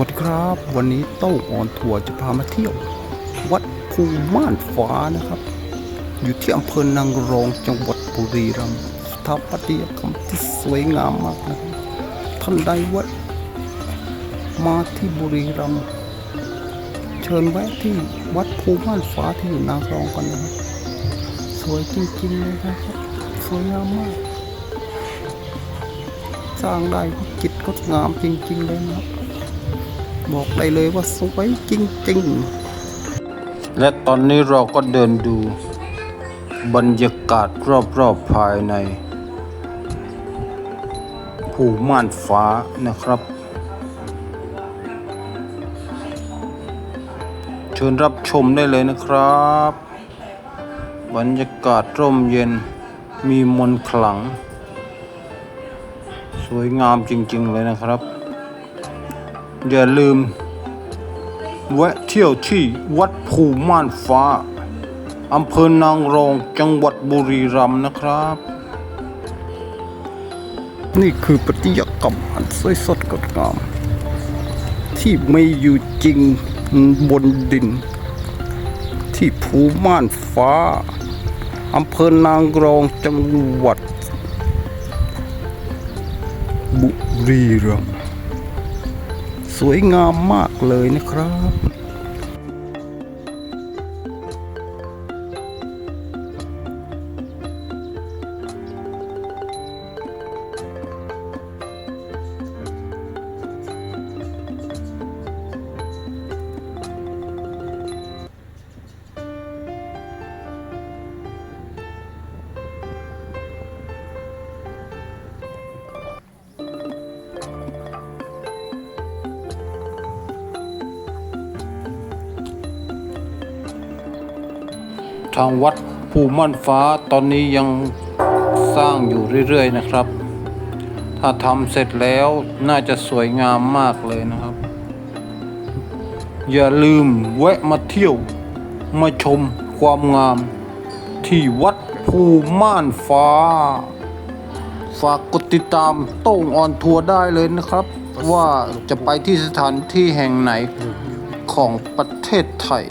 วัสดีครับ วันนี้โต้งออนทัวร์จะพามาเที่ยว วัดภูม่านฟ้านะครับ อยู่ที่อำเภอนางรองจังหวัดบุรีรัมย์สถาปัตยกรรมที่สวยงามมากนะครับท่านใดวัด มาที่บุรีรัมย์เชิญแวะที่วัดภูม่านฟ้าที่อยู่นางรองกันนะครับสวยจริงๆเลยนะครับสวยงามมาก สร้างได้ก็จิตก็งามจริง ๆ เลยนะครับ บอกได้เลยว่าสวยจริงๆ และตอนนี้เราก็เดินดู บรรยากาศรอบๆภายในภูม่านฟ้านะครับ เชิญรับชมได้เลยนะครับ บรรยากาศร่มเย็นมีมนขลัง สวยงามจริงๆเลยนะครับ อย่าลืมแวะเที่ยวที่วัดภูม่านฟ้า อำเภอนางรองจังหวัดบุรีรัมย์นะครับ นี่คือปฏิยกรรมอันสวยสดงดงาม ที่ไม่อยู่จริงบนดิน ที่ภูม่านฟ้า อำเภอนางรองจังหวัด บุรีรัมย์ สวยงามมากเลยนะครับ ทางวัดภูม่านฟ้าตอนนี้ยังสร้างอยู่เรื่อยๆนะครับ ถ้าทำเสร็จแล้วน่าจะสวยงามมากเลยนะครับ อย่าลืมแวะมาเที่ยว มาชมความงาม ที่วัดภูม่านฟ้า ฝากกดติดตามโต้งออนทัวร์ได้เลยนะครับ ว่าจะไปที่สถานที่แห่งไหนของประเทศไทย